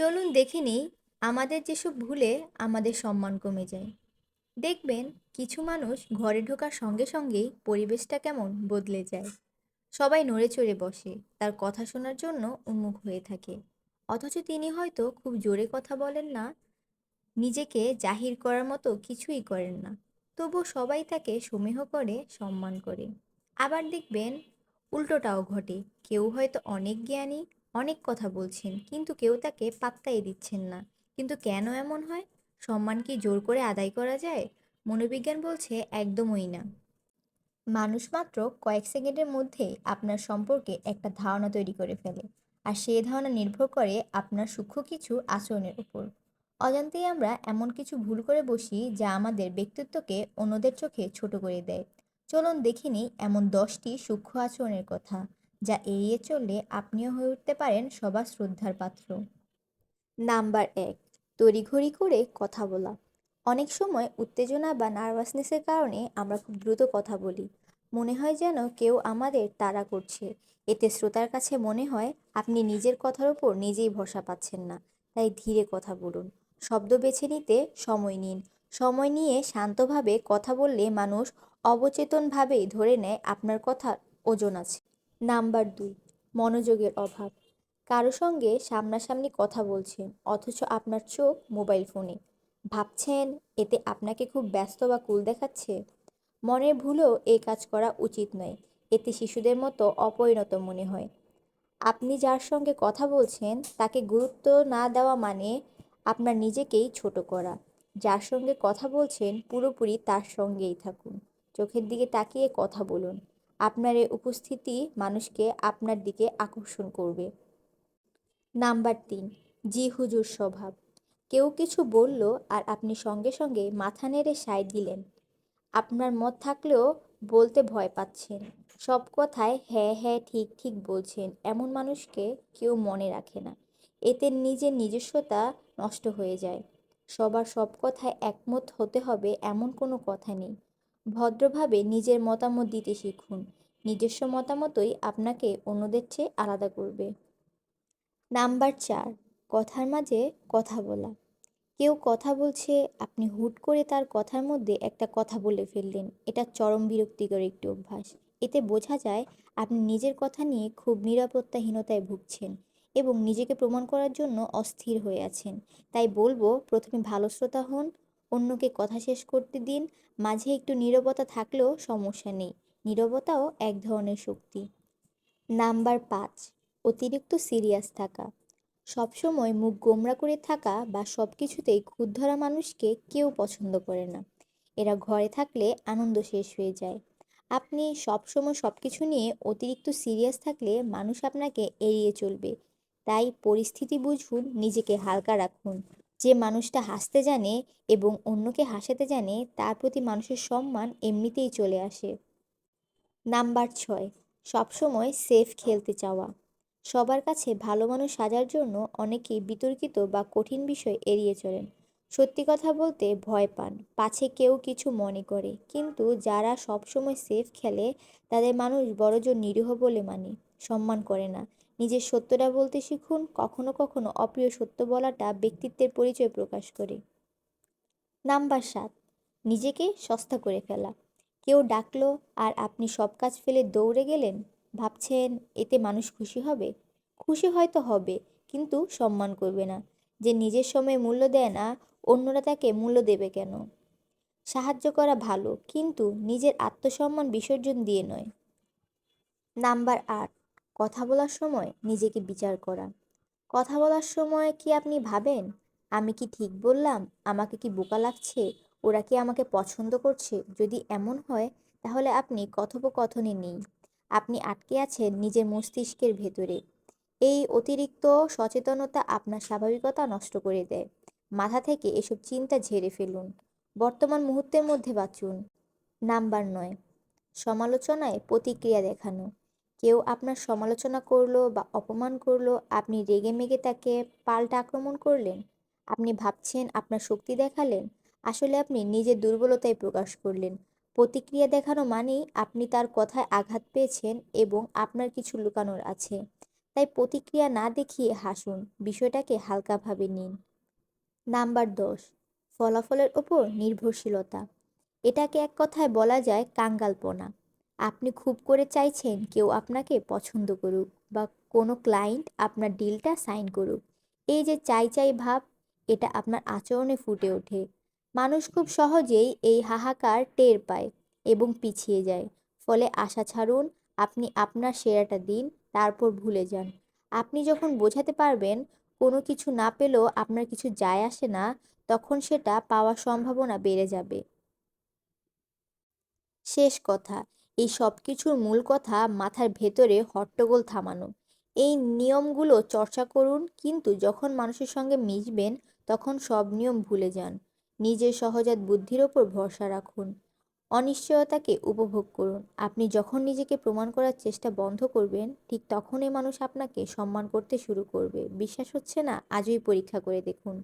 চলুন দেখে নিই আমাদের যেসব ভুলে আমাদের সম্মান কমে যায়। দেখবেন কিছু মানুষ ঘরে ঢোকার সঙ্গে সঙ্গেই পরিবেশটা কেমন বদলে যায়। সবাই নড়ে চড়ে বসে, তার কথা শোনার জন্য উন্মুখ হয়ে থাকে। অথচ তিনি হয়তো খুব জোরে কথা বলেন না, নিজেকে জাহির করার মতো কিছুই করেন না। তবুও সবাই তাকে সমীহ করে, সম্মান করে। আবার দেখবেন উল্টোটাও ঘটে, কেউ হয়তো অনেক জ্ঞানী অনেক কথা বলছেন, কিন্তু কেউ তাকে পাত্তাই দিচ্ছেন না। কিন্তু কেন এমন হয়? সম্মান কি জোর করে আদায় করা যায়? মনোবিজ্ঞান বলছে একদমই না। মানুষ মাত্র কয়েক সেকেন্ডের মধ্যেই আপনার সম্পর্কে একটা ধারণা তৈরি করে ফেলে, আর সেই ধারণা নির্ভর করে আপনার সূক্ষ্ম কিছু আচরণের উপর। অজান্তেই আমরা এমন কিছু ভুল করে বসি যা আমাদের ব্যক্তিত্বকে অন্যদের চোখে ছোট করে দেয়। চলুন দেখিনি এমন দশটি সূক্ষ্ম আচরণের কথা। যা এড়িয়ে চললে আপনিও হয়ে উঠতে পারেন সবার শ্রদ্ধার পাত্র। নাম্বার এক, তড়িঘড়ি করে কথা বলা। অনেক সময় উত্তেজনা বা নার্ভাসনেসের কারণে আমরা খুব দ্রুত কথা বলি। মনে হয় যেন কেউ আমাদের তাড়া করছে। এতে শ্রোতার কাছে মনে হয় আপনি নিজের কথার ওপর নিজেই ভরসা পাচ্ছেন না। তাই ধীরে কথা বলুন। শব্দ বেছে নিতে সময় নিন। সময় নিয়ে শান্তভাবে কথা বললে মানুষ অবচেতনভাবেই ধরে নেয় আপনার কথার ওজন আছে। নাম্বার দুই, মনোযোগের অভাব। কারও সঙ্গে সামনাসামনি কথা বলছেন অথচ আপনার চোখ মোবাইল ফোনে। ভাবছেন, এতে আপনাকে খুব ব্যস্ত বা কুল দেখাচ্ছে? মনের ভুলেও এই কাজ করা উচিত নয়, এতে শিশুদের মতো অপরিণত মনে হয়। আপনি যার সঙ্গে কথা বলছেন, তাকে গুরুত্ব না দেওয়া মানে আপনার নিজেকেই ছোট করা। যার সঙ্গে কথা বলছেন, পুরোপুরি তার সঙ্গেই থাকুন। চোখের দিকে তাকিয়ে কথা বলুন। আপনার এই উপস্থিতি মানুষকে আপনার দিকে আকর্ষণ করবে। নাম্বার তিন, জি হুজুর স্বভাব। কেউ কিছু বলল আর আপনি সঙ্গে সঙ্গে মাথা নেড়ে সায় দিলেন। আপনার মত থাকলেও বলতে ভয় পাচ্ছেন। সব কথায় হ্যাঁ হ্যাঁ ঠিক ঠিক বলছেন এমন মানুষকে কেউ মনে রাখে না। এতে নিজের নিজস্বতা নষ্ট হয়ে যায়। সবার সব কথায় একমত হতে হবে এমন কোনো কথা নেই। ভদ্রভাবে নিজের মতামত দিতে শিখুন। নিজস্ব মতামতই আপনাকে অন্যদের চেয়ে আলাদা করবে। নাম্বার চার, কথার মাঝে কথা বলা। কেউ কথা বলছে, আপনি হুট করে তার কথার মধ্যে একটা কথা বলে ফেললেন। এটা চরম বিরক্তিকর একটি অভ্যাস। এতে বোঝা যায়, আপনি নিজের কথা নিয়ে খুব নিরাপত্তাহীনতায় ভুগছেন এবং নিজেকে প্রমাণ করার জন্য অস্থির হয়ে আছেন। তাই বলব, প্রথমে ভালো শ্রোতা হন অন্যকে কথা শেষ করতে দিন, মাঝে একটু নীরবতা থাকলেও সমস্যা নেই। নীরবতাও এক ধরনের শক্তি। নাম্বার পাঁচ, অতিরিক্ত সিরিয়াস থাকা। সবসময় মুখ গোমরা করে থাকা বা সব কিছুতেই ধরা মানুষকে কেউ পছন্দ করে না। এরা ঘরে থাকলে আনন্দ শেষ হয়ে যায়। আপনি সবসময় সব কিছু নিয়ে অতিরিক্ত সিরিয়াস থাকলে মানুষ আপনাকে এড়িয়ে চলবে। তাই পরিস্থিতি বুঝুন, নিজেকে হালকা রাখুন। যে মানুষটা হাসতে জানে এবং অন্যকে হাসাতে জানে, তার প্রতি মানুষের সম্মান এমনিতেই চলে আসে। নাম্বার ছয়, সবসময় সেফ খেলতে চাওয়া। সবার কাছে ভালো মানুষ সাজার জন্য অনেকেই বিতর্কিত বা কঠিন বিষয় এড়িয়ে চলেন। সত্যি কথা বলতে ভয় পান, পাছে কেউ কিছু মনে করে। কিন্তু যারা সবসময় সেফ খেলে, তাদের মানুষ বড়জোর নিরীহ বলে মানে সম্মান করে না। নিজের সত্যটা বলতে শিখুন, কখনো কখনো অপ্রিয় সত্য বলাটা ব্যক্তিত্বের পরিচয় প্রকাশ করে। নাম্বার সাত, নিজেকে সস্তা করে ফেলা। কেউ ডাকলো, আর আপনি সব কাজ ফেলে দৌড়ে গেলেন, ভাবছেন এতে মানুষ খুশি হবে? খুশি হয়তো হবে, কিন্তু সম্মান করবে না। যে নিজের সময় মূল্য দেয় না, অন্যরা তাকে মূল্য দেবে কেন? সাহায্য করা ভালো, কিন্তু নিজের আত্মসম্মান বিসর্জন দিয়ে নয়। নাম্বার আট কথা বলার সময় নিজেকে বিচার করা। কথা বলার সময় কি আপনি ভাবেন? আমি কি ঠিক বললাম? আমাকে কি বোকা লাগছে? ওরা কি আমাকে পছন্দ করছে? যদি এমন হয়, তাহলে আপনি কথোপকথনে নেই। আপনি আটকে আছেন নিজের মস্তিষ্কের ভেতরে। এই অতিরিক্ত সচেতনতা আপনার স্বাভাবিকতা নষ্ট করে দেয়। মাথা থেকে এসব চিন্তা ঝেড়ে ফেলুন। বর্তমান মুহূর্তের মধ্যে বাঁচুন। নাম্বার নয়। সমালোচনায় প্রতিক্রিয়া দেখানো। কেউ আপনার সমালোচনা করল বা অপমান করল, আপনি রেগে মেগে তাকে পাল্টা আক্রমণ করলেন? আপনি ভাবছেন আপনার শক্তি দেখালেন? আসলে আপনি নিজের দুর্বলতায় প্রকাশ করলেন। প্রতিক্রিয়া দেখানো মানেই আপনি তার কথায় আঘাত পেয়েছেন এবং আপনার কিছু লুকানোর আছে। তাই প্রতিক্রিয়া না দেখিয়ে হাসুন, বিষয়টাকে হালকাভাবে নিন। নাম্বার দশ, ফলাফলের ওপর নির্ভরশীলতা। এটাকে এক কথায় বলা যায় কাঙ্গালপনা। আপনি খুব করে চাইছেন কেউ আপনাকে পছন্দ করুক বা কোনো ক্লায়েন্ট আপনার ডিলটা সাইন করুক। এই যে চাই চাই ভাব, এটা আপনার আচরণে ফুটে ওঠে। মানুষ খুব সহজেই এই হাহাকার টের পায় এবং পিছিয়ে যায়। ফলে আশা ছাড়ুন, আপনি আপনার সেরাটা দিন, তারপর ভুলে যান। আপনি যখন বোঝাতে পারবেন কোনো কিছু না পেলেও আপনার কিছু যায় আসে না, তখন সেটা পাওয়ার সম্ভাবনা বেড়ে যাবে। শেষ কথা এই সব কিছুর মূল কথা মাথার ভেতরে হট্টগোল থামানো। এই নিয়মগুলো চর্চা করুন, কিন্তু যখন মানুষের সঙ্গে মিশবেন, তখন সব নিয়ম ভুলে যান। নিজের সহজাত বুদ্ধির ওপর ভরসা রাখুন। অনিশ্চয়তাকে উপভোগ করুন। আপনি যখন নিজেকে প্রমাণ করার চেষ্টা বন্ধ করবেন, ঠিক তখনই মানুষ আপনাকে সম্মান করতে শুরু করবে। বিশ্বাস হচ্ছে না? আজই পরীক্ষা করে দেখুন।